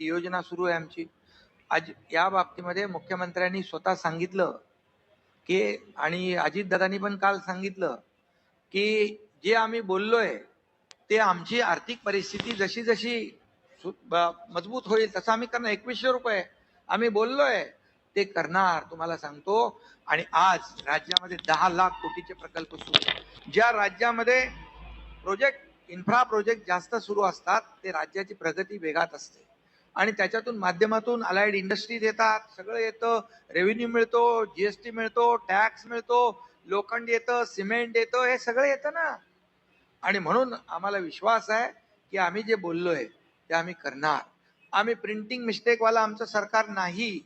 ती योजना सुरू आहे आमची. आज या बाबतीमध्ये मुख्यमंत्र्यांनी स्वतः सांगितलं की आणि अजितदादांनी पण काल सांगितलं की जे आम्ही बोललोय ते आमची आर्थिक परिस्थिती जशी जशी सु- ब- मजबूत होईल तसं आम्ही करणार. एकवीसशे रुपये आम्ही बोललोय ते करणार तुम्हाला सांगतो. आणि आज राज्यामध्ये दहा लाख कोटीचे प्रकल्प सुरू आहेत. ज्या राज्यामध्ये प्रोजेक्ट इन्फ्रा प्रोजेक्ट जास्त सुरू असतात ते राज्याची प्रगती वेगात असते. आणि त्याच्यातून माध्यमातून अलाइड इंडस्ट्रीज येतात. सगळं येतं. रेव्हेन्यू मिळतो जीएसटी मिळतो टॅक्स मिळतो लोखंड येतं सिमेंट येतं हे सगळं येतं ना. आणि म्हणून आम्हाला विश्वास आहे की आम्ही जे बोललोय ते आम्ही करणार. आम्ही प्रिंटिंग मिस्टेकवाला आमचं सरकार नाही.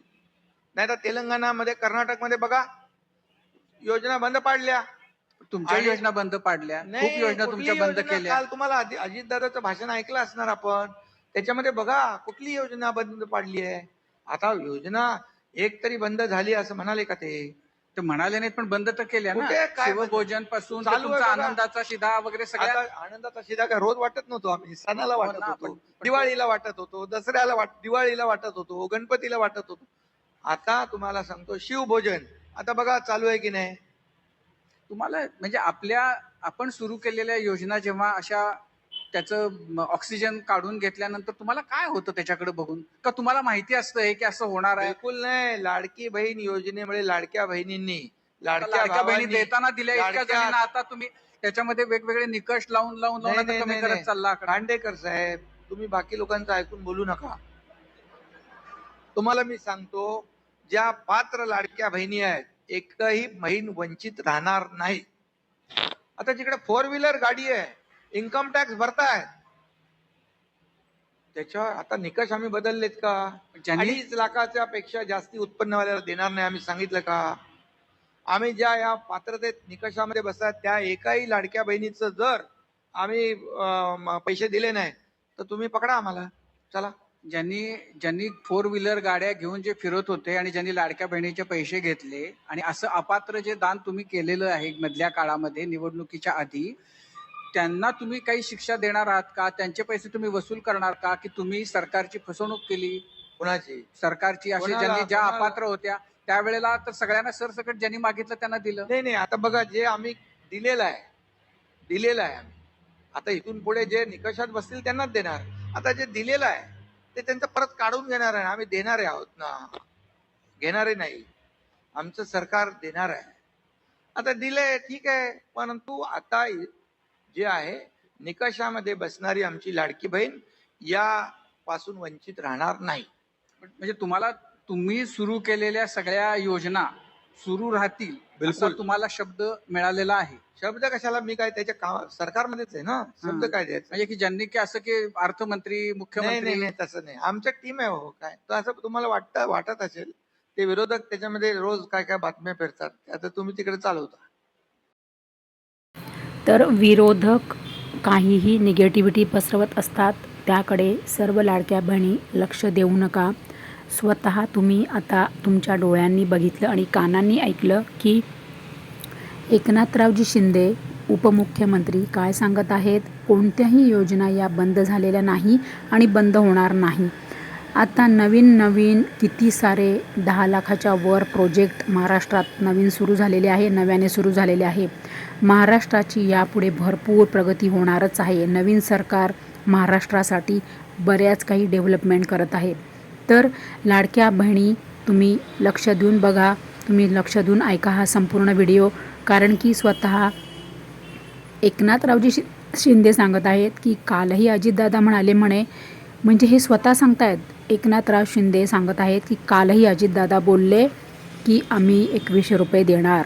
नाही तर तेलंगणामध्ये कर्नाटकमध्ये बघा योजना बंद पाडल्या. तुमच्या योजना बंद पाडल्या. खूप योजना तुमच्या बंद? केल्या. काल तुम्हाला अजि- अजितदादाचं भाषण ऐकलं असणार आपण. त्याच्यामध्ये बघा कुठली योजना बंद पाडली आहे? आता योजना एक तरी बंद झाली असं म्हणाले का ते? ते म्हणाले नाहीत पण बंद तर केल्या ना. कुठे? काय शिवभोजनपासून चालू आहे तुमचा बघा. आनंदाचा शिधा वगैरे सगळ्या आनंदाचा शिदा काय? रोज वाटत नव्हतो आम्ही. सणाला वाटत हो ना, होतो. पण- पण- दिवाळीला वाटत होतो. दसऱ्याला वाट दिवाळीला वाटत होतो. गणपतीला वाटत होतो. आता तुम्हाला सांगतो शिवभोजन. आता बघा चालू आहे की नाही? तुम्हाला म्हणजे आपल्या आपण सुरू केलेल्या योजना जेव्हा अशा त्याचं ऑक्सिजन काढून घेतल्यानंतर तुम्हाला काय होतं त्याच्याकडे बघून? का तुम्हाला माहिती असतं हे की असं होणार आहे? बिलकुल नाही. लाडकी बहीण योजनेमुळे लाडक्या बहिणींनी लाडक्या लाडक्या बहिणी देताना दिल्या इतक्या जणींना आता तुम्ही त्याच्यामध्ये वेगवेगळे निकष लावून लावून कमी करत. चालला. खांडेकर साहेब तुम्ही बाकी लोकांचं ऐकून बोलू नका. तुम्हाला मी सांगतो ज्या पात्र लाडक्या बहिणी आहेत एकही बहीण वंचित राहणार नाही. आता जिकडे फोर व्हीलर गाडी आहे इन्कम टॅक्स भरतायत त्याच्यावर आता निकष आम्ही बदललेत का? ज्यांनी अडीच लाखाच्या पेक्षा जास्ती उत्पन्नवाल्याला देणार नाही आम्ही सांगितलं का? आम्ही ज्या या पात्रतेत निकषामध्ये बसतात त्या एकाही लाडक्या बहिणीचं जर आम्ही अं, म- पैसे दिले नाही तर तुम्ही पकडा आम्हाला. चला. ज्यांनी ज्यांनी फोर व्हीलर गाड्या घेऊन जे फिरत होते आणि ज्यांनी लाडक्या बहिणीचे पैसे घेतले आणि असं अपात्र जे दान तुम्ही केलेलं आहे मधल्या काळामध्ये निवडणुकीच्या आधी त्यांना तुम्ही काही शिक्षा देणार आहात का? त्यांचे पैसे तुम्ही वसूल करणार का? की तुम्ही सरकारची फसवणूक केली? कुणाची? सरकारची अशी कोणाला- ज्यांनी ज्या कोणाला? अपात्र होत्या त्यावेळेला तर सगळ्यांना सरसकट ज्यांनी मागितलं त्यांना दिलं. नाही नाही आता बघा जे आम्ही दिलेलं आहे दिलेलं आहे आम्ही. आता इथून पुढे जे निकषात बसतील त्यांनाच देणार. आता जे दिलेलं आहे ते त्यांचं परत काढून घेणार आहे. आम्ही देणारे आहोत ना? घेणारे नाही. आमचं सरकार देणार आहे. आता दिले ठीक आहे परंतु आता इ- जे आहे निकषामध्ये बसणारी आमची लाडकी बहीण या पासून वंचित राहणार नाही. म्हणजे तुम्हाला तुम्ही सुरू केलेल्या सगळ्या योजना सुरू राहतील बिलकुल. तुम्हाला शब्द मिळालेला आहे. शब्द कशाला? मी काय त्याच्या काम सरकारमध्येच आहे ना? शब्द. काय द्यायचं? म्हणजे की ज्यांनी की असं की अर्थमंत्री मुख्यमंत्री नाही नाही तसं नाही. आमच्या टीम आहे हो काय. तर असं तुम्हाला वाटतं वाटत असेल ते विरोधक त्याच्यामध्ये रोज काय काय बातम्या फिरतात आता तुम्ही तिकडे चालवता. तर विरोधक काहीही निगेटिव्हिटी पसरवत असतात त्याकडे सर्व लाडक्या बहिणी लक्ष देऊ नका. स्वतः तुम्ही आता तुमच्या डोळ्यांनी बघितलं आणि कानांनी ऐकलं की एकनाथरावजी शिंदे उपमुख्यमंत्री काय सांगत आहेत? कोणत्याही योजना या बंद झालेल्या नाही आणि बंद होणार नाही. आता नवीन नवीन किती सारे दहा लाखाच्या वर प्रोजेक्ट महाराष्ट्रात नवीन सुरू झालेले आहे नव्याने सुरू झालेले आहे. महाराष्ट्राची यापुढे भरपूर प्रगती होणारच आहे. नवीन सरकार महाराष्ट्रासाठी बऱ्याच काही डेव्हलपमेंट करत आहे. तर लाडक्या बहिणी तुम्ही लक्ष देऊन बघा तुम्ही लक्ष देऊन ऐका हा संपूर्ण व्हिडिओ कारण की स्वतः एकनाथरावजी शि शिंदे सांगत आहेत की कालही अजितदादा म्हणाले म्हणे म्हणजे हे स्वतः सांगतायत? एकनाथराव शिंदे सांगत आहेत की कालही अजितदादा बोलले की आम्ही एकवीसशे रुपये देणार.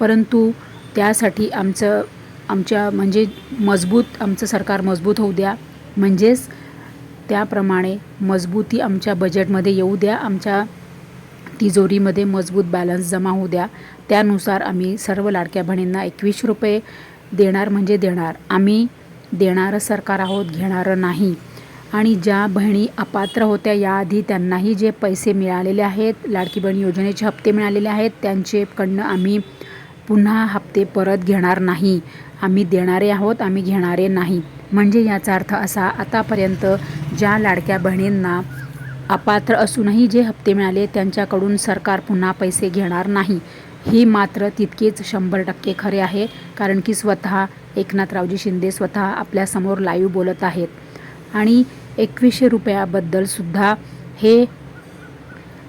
परंतु त्यासाठी आमचं आमच्या म्हणजे मजबूत आमचं सरकार मजबूत होऊ द्या. म्हणजेच त्याप्रमाणे मजबूती आमच्या बजेटमध्ये येऊ द्या. आमच्या तिजोरीमध्ये मजबूत बॅलन्स जमा होऊ द्या. त्यानुसार आम्ही सर्व लाडक्या बहिणींना एकवीसशे रुपये देणार म्हणजे देणार. आम्ही देणारं सरकार आहोत घेणारं नाही. आणि ज्या बहिणी अपात्र होत्या याआधी त्यांनाही जे पैसे मिळालेले आहेत लाडकी बहीण योजनेचे हप्ते मिळालेले आहेत त्यांचेकडनं आम्ही पुन्हा हप्ते परत घेणार नाही. आम्ही देणारे आहोत आम्ही घेणारे नाही. म्हणजे याचा अर्थ असा आतापर्यंत ज्या लाडक्या बहिणींना अपात्र असूनही जे हप्ते मिळाले त्यांच्याकडून सरकार पुन्हा पैसे घेणार नाही. हे मात्र तितकेच शंभर टक्के खरे आहे कारण की स्वतः एकनाथरावजी शिंदे स्वतः आपल्यासमोर लाईव्ह बोलत आहेत. आणि एकवीसशे रुपयाबद्दल सुद्धा हे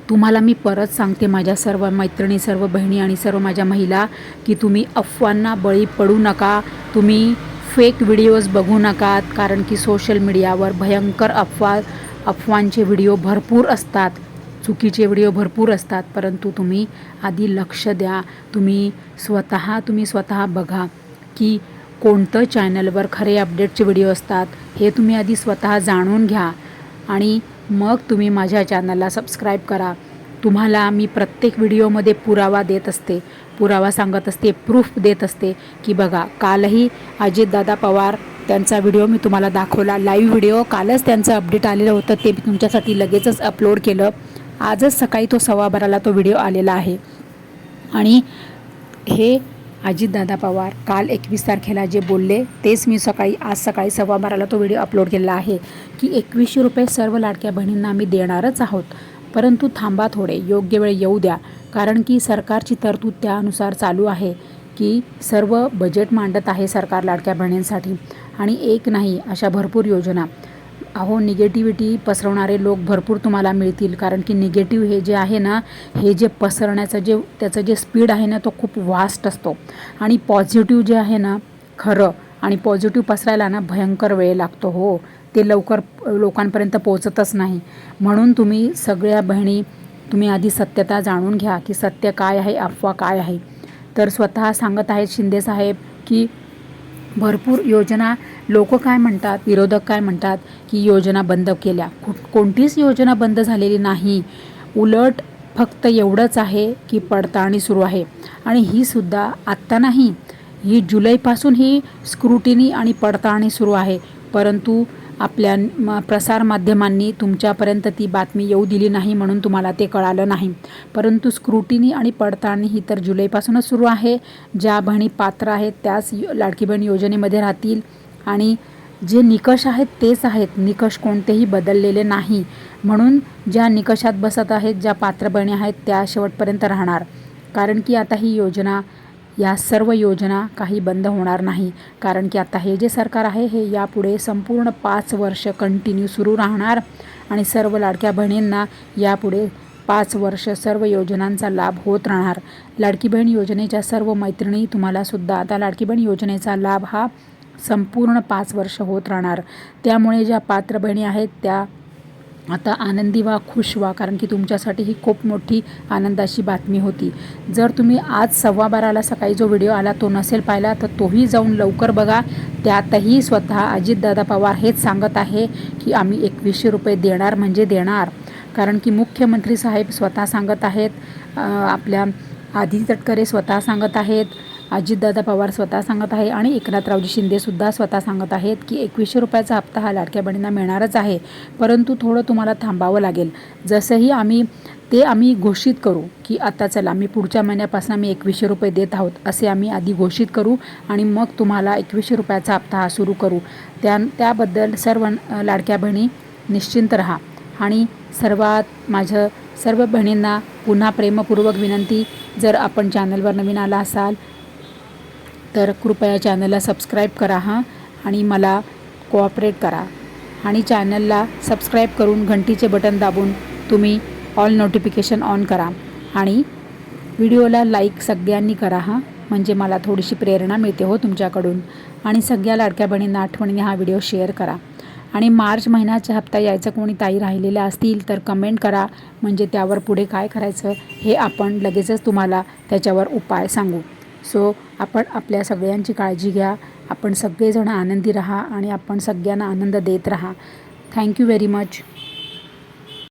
तुम्हाला मी परत सांगते माझ्या सर्व मैत्रिणी सर्व बहिणी आणि सर्व माझ्या महिला की तुम्ही अफवांना बळी पडू नका तुम्ही फेक व्हिडिओज बघू नका कारण की सोशल मीडियावर भयंकर अफवा अफवांचे व्हिडिओ भरपूर असतात चुकीचे व्हिडिओ भरपूर असतात परंतु तुम्ही आधी लक्ष द्या तुम्ही स्वतः तुम्ही स्वतः बघा की कोणतं चॅनलवर खरे अपडेटचे व्हिडिओ असतात हे तुम्ही आधी स्वतः जाणून घ्या. आणि मग तुम्ही माझ्या चॅनलला सबस्क्राईब करा. तुम्हाला मी प्रत्येक व्हिडिओमध्ये पुरावा देत असते. पुरावा सांगत असते प्रूफ देत असते की बघा कालही अजितदादा पवार त्यांचा व्हिडिओ मी तुम्हाला दाखवला. लाईव्ह व्हिडिओ कालच त्यांचं अपडेट आलेलं होतं ते मी तुमच्यासाठी लगेचच अपलोड केलं. आजच सकाळी तो सव्वा बाराला तो व्हिडिओ आलेला आहे. आणि हे अजितदादा पवार काल एकवीस तारखेला जे बोलले तेच मी सकाळी आज सकाळी सव्वा बाराला तो व्हिडिओ अपलोड केलेला आहे की एकवीसशे रुपये सर्व लाडक्या बहिणींना आम्ही देणारच आहोत. परंतु थांबा थोडे योग्य वेळ येऊ द्या. कारण की सरकारची तरतूद त्यानुसार चालू आहे की सर्व बजेट मांडत आहे सरकार लाडक्या बहिणींसाठी. आणि एक नाही अशा भरपूर योजना. अहो निगेटिव्हिटी पसरवणारे लोक भरपूर तुम्हाला मिळतील. कारण की निगेटिव्ह हे जे आहे ना हे जे पसरण्याचं जे त्याचं जे स्पीड आहे ना तो खूप वास्ट असतो. आणि पॉझिटिव्ह जे आहे ना खरं आणि पॉझिटिव्ह पसरायला ना भयंकर वेळ लागतो हो. ते लवकर लोकांपर्यंत पोचतच नाही. म्हणून तुम्ही सगळ्या बहिणी तुम्ही आधी सत्यता जाणून घ्या की सत्य काय आहे अफवा काय आहे. तर स्वतः सांगत आहेत शिंदेसाहेब की भरपूर योजना लोक काय म्हणतात विरोधक काय म्हणतात की योजना बंद केल्या. कु कोणतीच योजना बंद झालेली नाही. उलट फक्त एवढंच आहे की पडताळणी सुरू आहे. आणि ही सुद्धा आत्ता नाही. ही जुलैपासून ही स्क्रुटिनी आणि पडताळणी सुरू आहे. परंतु आपल्या म प्रसारमाध्यमांनी तुमच्यापर्यंत ती बातमी येऊ दिली नाही म्हणून तुम्हाला ते कळालं नाही. परंतु स्क्रुटिनी आणि पडताळणी ही तर जुलैपासूनच सुरू आहे. ज्या बहिणी पात्र आहेत त्याच लाडकी बहीण योजनेमध्ये राहतील. आणि जे निकष आहेत तेच आहेत. निकष कोणतेही बदललेले नाही. म्हणून ज्या निकषात बसत आहेत ज्या पात्र बहिणी आहेत त्या शेवटपर्यंत राहणार. कारण की आता ही योजना या सर्व योजना काही बंद होणार नाही. कारण की आता हे जे सरकार आहे हे यापुढे संपूर्ण पाच वर्ष कंटिन्यू सुरू राहणार. आणि सर्व लाडक्या बहिणींना यापुढे पाच वर्ष सर्व योजनांचा लाभ होत राहणार. लाडकी बहीण योजनेच्या सर्व मैत्रिणी तुम्हालासुद्धा आता लाडकी बहीण योजनेचा लाभ हा संपूर्ण पाच वर्ष होत राहणार. त्यामुळे ज्या पात्र बहिणी आहेत त्या आता आनंदी व्हा खुश व्हा कारण की तुमच्यासाठी ही खूप मोठी आनंदाची बातमी होती. जर तुम्ही आज सव्वा बाराला सकाळी जो व्हिडिओ आला तो नसेल पाहिला तर तोही जाऊन लवकर बघा. त्यातही स्वतः अजितदादा पवार हेच सांगत आहे की आम्ही एकवीसशे रुपये देणार म्हणजे देणार. कारण की मुख्यमंत्री साहेब स्वतः सांगत आहेत आपल्या आधी तटकरे स्वतः सांगत आहेत अजितदादा पवार स्वतः सांगत आहे आणि एकनाथरावजी शिंदेसुद्धा स्वतः सांगत आहेत की एकवीसशे रुपयाचा हप्ता हा लाडक्या बहिणींना मिळणारच आहे परंतु थोडं तुम्हाला थांबावं लागेल. जसंही आम्ही ते आम्ही घोषित करू की आता चला आम्ही पुढच्या महिन्यापासून आम्ही एकवीसशे रुपये देत आहोत असे आम्ही आधी घोषित करू आणि मग तुम्हाला एकवीसशे रुपयाचा हप्ता हा सुरू करू. त्या त्याबद्दल सर्व लाडक्या बहिणी निश्चिंत राहा आणि सर्वात माझं सर्व बहिणींना पुन्हा प्रेमपूर्वक विनंती जर आपण चॅनलवर नवीन आला असाल तर कृपया चॅनलला सबस्क्राईब करा हां आणि मला कोऑपरेट करा. आणि चॅनलला सबस्क्राईब करून घंटीचे बटन दाबून तुम्ही ऑल नोटिफिकेशन ऑन करा. आणि व्हिडिओला लाईक सगळ्यांनी करा हां म्हणजे मला थोडीशी प्रेरणा मिळते हो तुमच्याकडून. आणि सगळ्या लाडक्या बहिणींना आठवणीने हा व्हिडिओ शेअर करा. आणि मार्च महिन्याचा हप्ता यायचा कोणी ताई राहिलेल्या असतील तर कमेंट करा म्हणजे त्यावर पुढे काय करायचं हे आपण लगेचच तुम्हाला त्याच्यावर उपाय सांगू. सो आपण आपल्या सगळ्यांची काळजी घ्या. आपण सगळेजण आनंदी राहा आणि आपण सगळ्यांना आनंद देत राहा. Thank you very much